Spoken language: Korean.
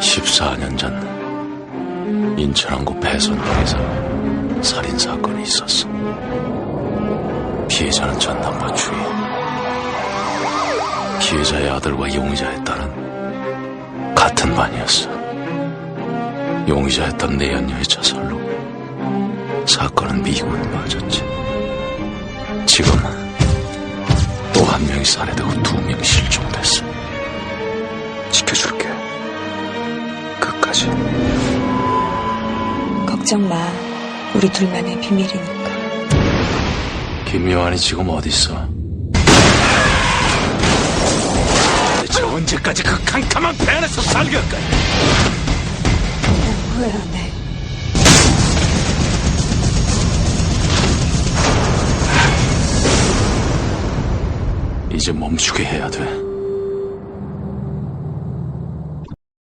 14년 전 인천항구 폐선동에서 살인 사건이 있었어. 피해자는 전 남과 주인. 피해자의 아들과 용의자의 딸은 같은 반이었어. 용의자였던 내연녀의 자살로 사건은 미국에 빠졌지. 지금은 또한 명이 살해되고 두 명이 실종됐어. 끝까지. 걱정 마. 우리 둘만의 비밀이니까. 김요한이 지금 어딨어? 대체 언제까지 그 캄캄한 배 안에서 할 거야? 후회 안 해. 이제 멈추게 해야 돼.